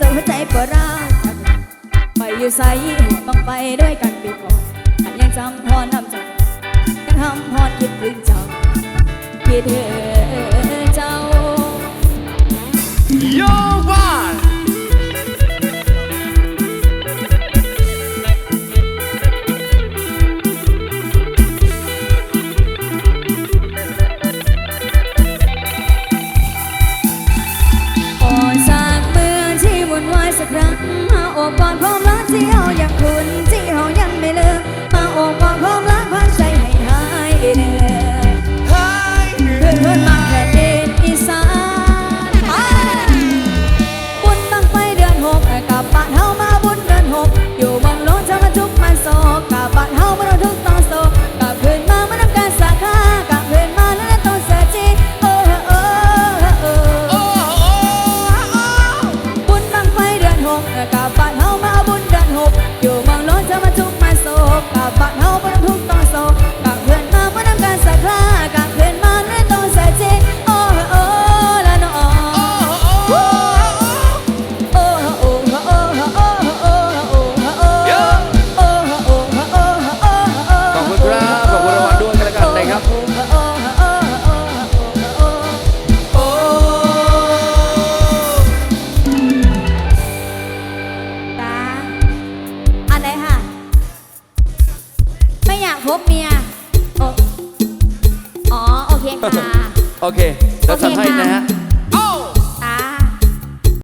จนหัวใจปวดร้าวไปอยู่ใส่บังไปด้วยกันปีก่อนฉันยังจำพรน้ำใจยังทำพอคิดถึงเจ้าคิดถึงเจ้า สักครั้งโอบกอดพร้อมรักเที่ยวอย่างคุณ พบเมียอ๋อ โอเคค่ะ โอเค แล้วสัมภาษนะฮะ